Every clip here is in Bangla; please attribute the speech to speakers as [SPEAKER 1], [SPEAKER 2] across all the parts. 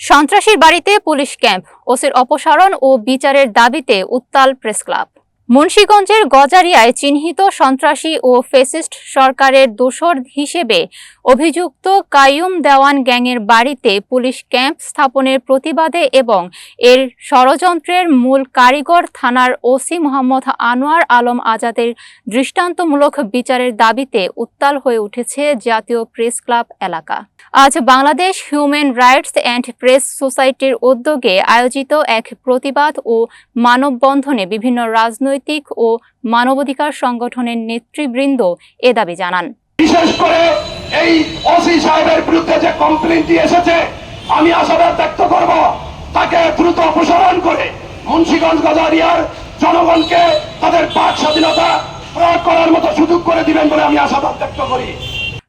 [SPEAKER 1] সন্ত্রাসীর বাড়িতে পুলিশ ক্যাম্প ওসির অপসারণ ও বিচারের দাবিতে উত্তাল প্রেস ক্লাব। মুন্সীগঞ্জের গজারিয়ায় চিহ্নিত সন্ত্রাসী ও ফেসিস্ট সরকারের দোসর হিসেবে অভিযুক্ত কাইয়ুম দেওয়ান গ্যাংয়ের বাড়িতে পুলিশ ক্যাম্প স্থাপনের প্রতিবাদে এবং এর ষড়যন্ত্রের মূল কারিগর থানার ওসি মোহাম্মদ আনোয়ার আলম আজাদের দৃষ্টান্তমূলক বিচারের দাবিতে উত্তাল হয়ে উঠেছে জাতীয় প্রেস ক্লাব এলাকা। আজ Bangladesh human rights and press সোসাইটির উদ্যোগে আয়োজিত এক প্রতিবাদ ও মানববন্ধনে বিভিন্ন রাজনৈতিক ও মানবাধিকার সংগঠনের নেতৃবৃন্দ এ দাবি জানান।
[SPEAKER 2] বিশেষ করে এই ওসি সাহেবের বিরুদ্ধে যে কমপ্লেনটি এসেছে, আমি আশাবাদ ব্যক্ত করব, তাকে দ্রুত অপসারণ করে মুন্সীগঞ্জ গজারিয়ার জনগণকে তাদের বাক স্বাধীনতা প্রয়োগ করার মতো সুযোগ করে দিবেন বলে আমি আশাবাদ ব্যক্ত করি।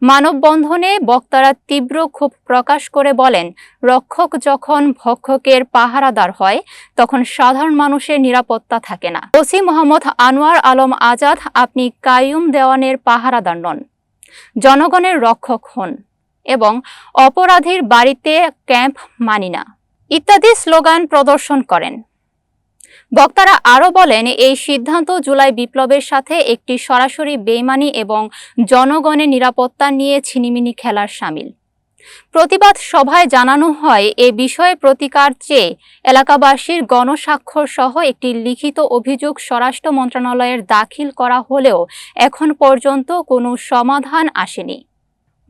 [SPEAKER 1] মানববন্ধনে বক্তারা তীব্র ক্ষোভ প্রকাশ করে বলেন, রক্ষক যখন ভক্ষকের পাহারাদার হয়, তখন সাধারণ মানুষের নিরাপত্তা থাকে না। ওসি মোহাম্মদ আনোয়ার আলম আজাদ, আপনি কায়ুম দেওয়ানের পাহারাদার নন। জনগণের রক্ষক হন এবং অপরাধীর বাড়িতে ক্যাম্প মানি না। ইত্যাদি স্লোগান প্রদর্শন করেন। বক্তারা আরও বলেন, এই সিদ্ধান্ত জুলাই বিপ্লবের সাথে একটি সরাসরি বেইমানি এবং জনগণের নিরাপত্তা নিয়ে ছিনিমিনি খেলার সামিল। প্রতিবাদ সভায় জানানো হয়, এ বিষয়ে প্রতিকার চেয়ে এলাকাবাসীর গণস্বাক্ষর সহ একটি লিখিত অভিযোগ স্বরাষ্ট্র মন্ত্রণালয়ের দাখিল করা হলেও এখন পর্যন্ত কোনো সমাধান আসেনি।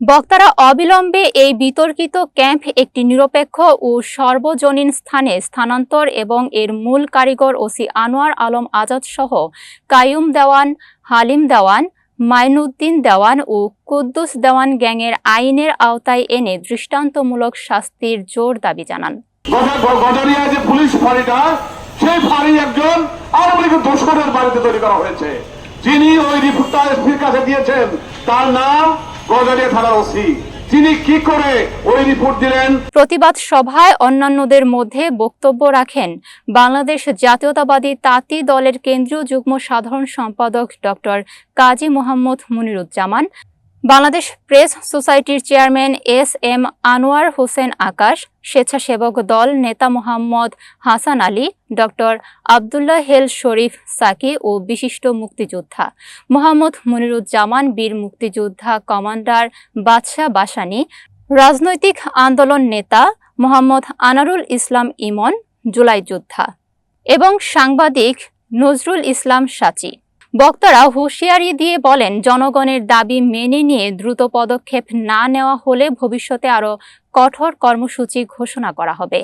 [SPEAKER 1] বক্তারা অবিলম্বে এই বিতর্কিত ক্যাম্প একটি নিরপেক্ষ ও সর্বজনীন স্থানে স্থানান্তর এবং এর মূল কারিগর ওসি আনোয়ার আলম আজাদ সহ কায়ুম দেওয়ান, হালিম দেওয়ান, মাইনুদ্দিন দেওয়ান ও কুদ্দুস দেওয়ান গ্যাংয়ের আইনের আওতায় এনে দৃষ্টান্তমূলক শাস্তির জোর দাবি জানান।
[SPEAKER 2] সেই ফাঁড়ি একজন বাড়িতে তৈরি করা হয়েছে। যিনি ওই রিপোর্টটা এসপির কাছে দিয়েছেন, তার নাম গজারিয়া থানার ওসি। তিনি কি করে ওই রিপোর্ট দিলেন?
[SPEAKER 1] প্রতিবাদ সভায় অন্যান্যদের মধ্যে বক্তব্য রাখেন বাংলাদেশ জাতীয়তাবাদী তাঁতি দলের কেন্দ্রীয় যুগ্ম সাধারণ সম্পাদক ডক্টর কাজী মোহাম্মদ মুনিরুজ্জামান। বাংলাদেশ প্রেস সোসাইটির chairman S M Anwar Hossain Akash, স্বেচ্ছাসেবক দল নেতা মোহাম্মদ হাসান আলী, ডক্টর আবদুল্লাহ হেল শরীফ সাকি ও বিশিষ্ট মুক্তিযোদ্ধা। মোহাম্মদ মনিরুজ্জামান বীর মুক্তিযোদ্ধা কমান্ডার বাদশাহ বাসানি, রাজনৈতিক আন্দোলন নেতা মোহাম্মদ আনারুল ইসলাম ইমন, জুলাই যোদ্ধা এবং সাংবাদিক নজরুল ইসলাম সাচি। বক্তারা হুঁশিয়ারি দিয়ে বলেন, জনগণের দাবি মেনে নিয়ে দ্রুত পদক্ষেপ না নেওয়া হলে ভবিষ্যতে আরও কঠোর কর্মসূচি ঘোষণা করা হবে।